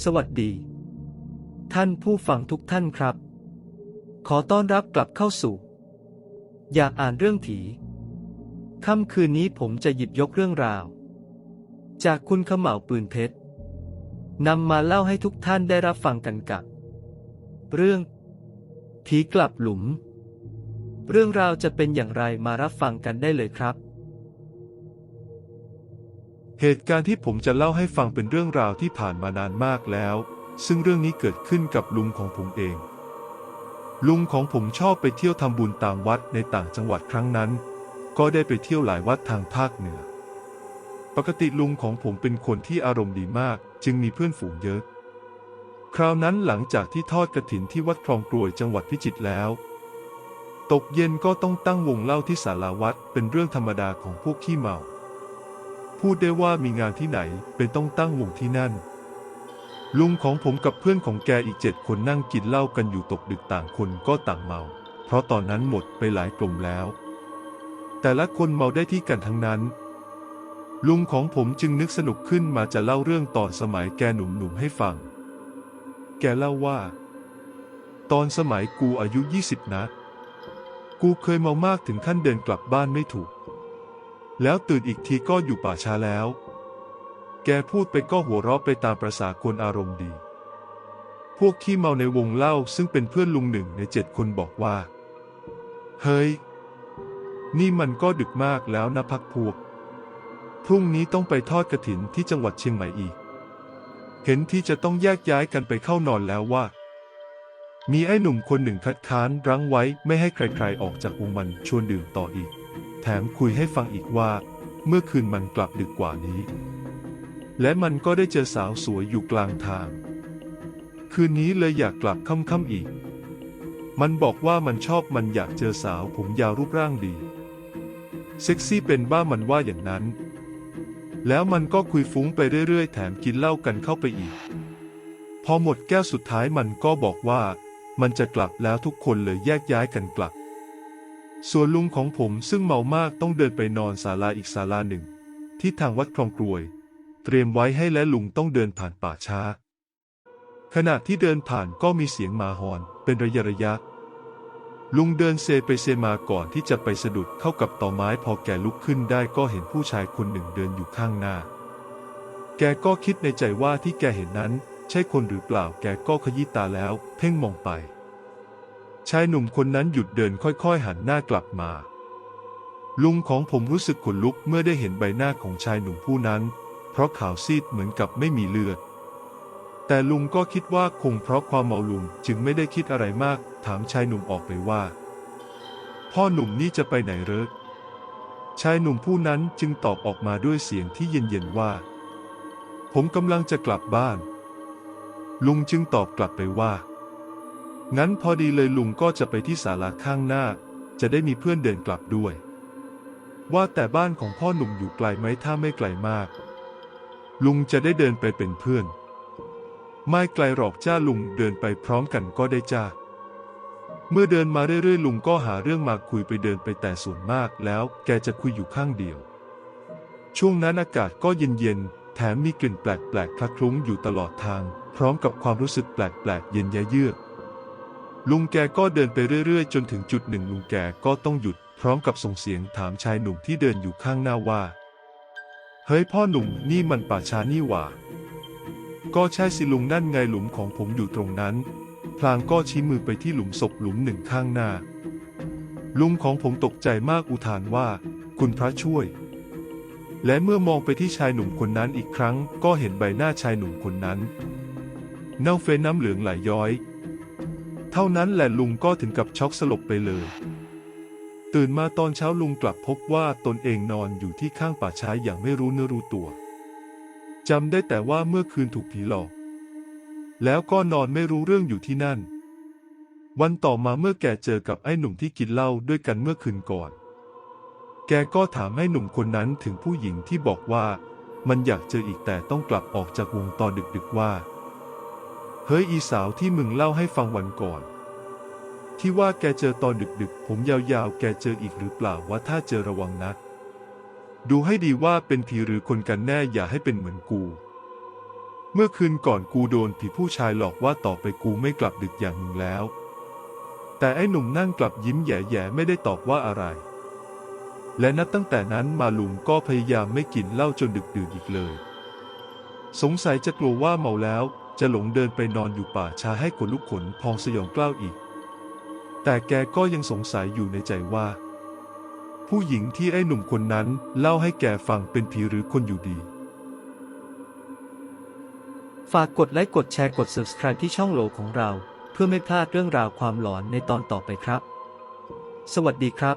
สวัสดี ท่านผู้ฟังทุกท่านครับ ขอต้อนรับกลับเข้าสู่ อยากอ่านเรื่องผีค่ำคืนนี้ผมจะหยิบยกเรื่องราว จากคุณขม่าวปืนเพชรนำมาเล่าให้ทุกท่านได้รับฟังกันกับ เรื่องผีกลับหลุม เรื่องราวจะเป็นอย่างไรมารับฟังกันได้เลยครับ เหตุการณ์ที่ผมจะเล่าให้ฟังเป็นเรื่องราวที่ผ่านมานานมากแล้ว ซึ่งเรื่องนี้เกิดขึ้นกับลุงของผมเอง ลุงของผมชอบไปเที่ยวทำบุญตามวัดในต่างจังหวัดครั้งนั้น ก็ได้ไปเที่ยวหลายวัดทางภาคเหนือ ปกติลุงของผมเป็นคนที่อารมณ์ดีมาก จึงมีเพื่อนฝูงเยอะ คราวนั้นหลังจากที่ทอดกระถินที่วัดคลองกรวยจังหวัดพิจิตรแล้ว ตกเย็นก็ต้องตั้งวงเล่าที่ศาลาวัดเป็นเรื่องธรรมดาของพวกขี้เมา พูดได้ว่ามีงานที่ไหนเป็นต้องตั้งวงที่นั่น ลุงของผมกับเพื่อนของแกอีกเจ็ดคนนั่งกินเหล้ากันอยู่ตกดึกต่างคนก็ต่างเมา เพราะตอนนั้นหมดไปหลายกลุ่มแล้ว แต่ละคนเมาได้ที่กันทั้งนั้น ลุงของผมจึงนึกสนุกขึ้นมาจะเล่าเรื่องตอนสมัยแกหนุ่มๆให้ฟัง แกเล่าว่า ตอนสมัยกูอายุ 20 นะ กูเคยเมามากถึงขั้นเดินกลับบ้านไม่ถูก แล้วตื่นอีกทีก็อยู่ป่าช้าแล้ว แกพูดไปก็หัวเราะไปตามประษาคนอารมณ์ดี พวกขี้เมาในวงเล่าซึ่งเป็นเพื่อนลุงหนึ่งในเจ็ดคนบอกว่า เฮ้ย นี่มันก็ดึกมากแล้วนะพักพวก พรุ่งนี้ต้องไปทอดกระถินที่จังหวัดเชียงใหม่อีก เห็นที่จะต้องแยกย้ายกันไปเข้านอนแล้วว่า มีไอ้หนุ่มคนหนึ่งคัดค้านรั้งไว้ไม่ให้ใครๆออกจากวงมันชวนดื่มต่ออีก แถมคุยให้ฟังอีกว่า เมื่อคืนมันกลับดึกกว่านี้ และมันก็ได้เจอสาวสวยอยู่กลางทาง คืนนี้เลยอยากกลับค่ำๆอีก มันบอกว่ามันชอบมันอยากเจอสาวผมยาวรูปร่างดี เซ็กซี่เป็นบ้ามันว่าอย่างนั้น แล้วมันก็คุยฟุ้งไปเรื่อยๆ แถมกินเหล้ากันเข้าไปอีก พอหมดแก้วสุดท้ายมันก็บอกว่ามันจะกลับแล้วทุกคนเลยแยกย้ายกันกลับ ส่วนลุงของผมซึ่งเมามากต้องเดินไปนอนศาลาอีกศาลาหนึ่ง ที่ทางวัดคลองกรวย เตรียมไว้ให้และลุงต้องเดินผ่านป่าช้า ขณะที่เดินผ่านก็มีเสียงหมาหอนเป็นระยะระยะ ลุงเดินเซไปเซมาก่อนที่จะไปสะดุดเข้ากับต่อไม้พอแกลุกขึ้นได้ก็เห็นผู้ชายคนหนึ่งเดินอยู่ข้างหน้า แกก็คิดในใจว่าที่แกเห็นนั้น ใช่คนหรือเปล่าแกก็ขยี้ตาแล้ว เพ่งมองไป ชายหนุ่มคนนั้นหยุดเดินค่อยๆหันหน้ากลับมา ลุงของผมรู้สึกขนลุกเมื่อได้เห็นใบหน้าของชายหนุ่มผู้นั้น เพราะขาวซีดเหมือนกับไม่มีเลือด แต่ลุงก็คิดว่าคงเพราะความเมาลุงจึงไม่ได้คิดอะไรมาก ถามชายหนุ่มออกไปว่า พ่อหนุ่มนี่จะไปไหนเรอชายหนุ่มผู้นั้นจึงตอบออกมาด้วยเสียงที่เย็นๆว่า ผมกำลังจะกลับบ้าน ลุงจึงตอบกลับไปว่า งั้นพอดีเลยลุงก็จะไปที่ศาลาข้างหน้า จะได้มีเพื่อนเดินกลับด้วย ว่าแต่บ้านของพ่อหนุ่มอยู่ไกลไหมถ้าไม่ไกลมาก ลุงจะได้เดินไปเป็นเพื่อน ไม่ไกลหรอกจ้าลุงเดินไปพร้อมกันก็ได้จ้าเมื่อเดินมาเรื่อยๆลุงก็หาเรื่องมาคุยไปเดินไปแต่ส่วนมากแล้วแกจะคุยอยู่ข้างเดียว ช่วงนั้นอากาศก็เย็นๆแถมมีกลิ่นแปลกๆคละคลุ้งอยู่ตลอดทาง พร้อมกับความรู้สึกแปลกๆเย็นยะเยือก ลุงแกก็เดินไปเรื่อยๆ จนถึงจุดหนึ่งลุงแกก็ต้องหยุด พร้อมกับส่งเสียงถามชายหนุ่มที่เดินอยู่ข้างหน้าว่า เฮ้ยพ่อหนุ่มนี่มันป่าช้านี่หว่า ก็ใช่สิลุงนั่นไงหลุมของผมอยู่ตรงนั้น พลางก็ชี้มือไปที่หลุมศพหลุมหนึ่งข้างหน้า ลุงของผมตกใจมากอุทานว่า คุณพระช่วย และเมื่อมองไปที่ชายหนุ่มคนนั้นอีกครั้ง ก็เห็นใบหน้าชายหนุ่มคนนั้น เน่าเฟ้นน้ำเหลืองไหลย้อย เท่านั้นแหละลุงก็ถึงกับช็อกสลบไปเลย ตื่นมาตอนเช้าลุงกลับพบว่าตนเองนอนอยู่ที่ข้างป่าช้าอย่างไม่รู้เนื้อรู้ตัวจำได้แต่ว่าเมื่อคืนถูกผีหลอก แล้วก็นอนไม่รู้เรื่องอยู่ที่นั่น วันต่อมาเมื่อแกเจอกับไอ้หนุ่มที่กินเหล้าด้วยกันเมื่อคืนก่อน แกก็ถามให้หนุ่มคนนั้นถึงผู้หญิงที่บอกว่า มันอยากเจออีกแต่ต้องกลับออกจากวงตอนดึกๆว่า เฮ้ยอีสาวที่มึงเล่าให้ฟังวันก่อน ที่ว่าแกเจอตอนดึกๆ ผมยาวๆ แกเจออีกหรือเปล่าว่าถ้าเจอระวังนะ ดูให้ดีว่าเป็นผีหรือคนกันแน่อย่าให้เป็นเหมือนกู เมื่อคืนก่อนกูโดนผีผู้ชายหลอกว่าต่อไปกูไม่กลับดึกอย่างมึงแล้ว แต่ไอ้หนุ่มนั่งกลับยิ้มแย่ๆไม่ได้ตอบว่าอะไร และนับตั้งแต่นั้นมาลุงก็พยายามไม่กินเหล้าจนดึกดื่นอีกเลย สงสัยจะกลัวว่าเมาแล้ว จะหลงเดินไปนอนอยู่ป่าชาให้ขนลุกขนพองสยองกล้าวอีก แต่แกก็ยังสงสัยอยู่ในใจว่า ผู้หญิงที่ไอ้หนุ่มคนนั้นเล่าให้แกฟังเป็นผีหรือคนอยู่ดี ฝากกดไลค์กดแชร์กด subscribe ที่ช่องโหลของเรา เพื่อไม่พลาดเรื่องราวความหลอนในตอนต่อไปครับ สวัสดีครับ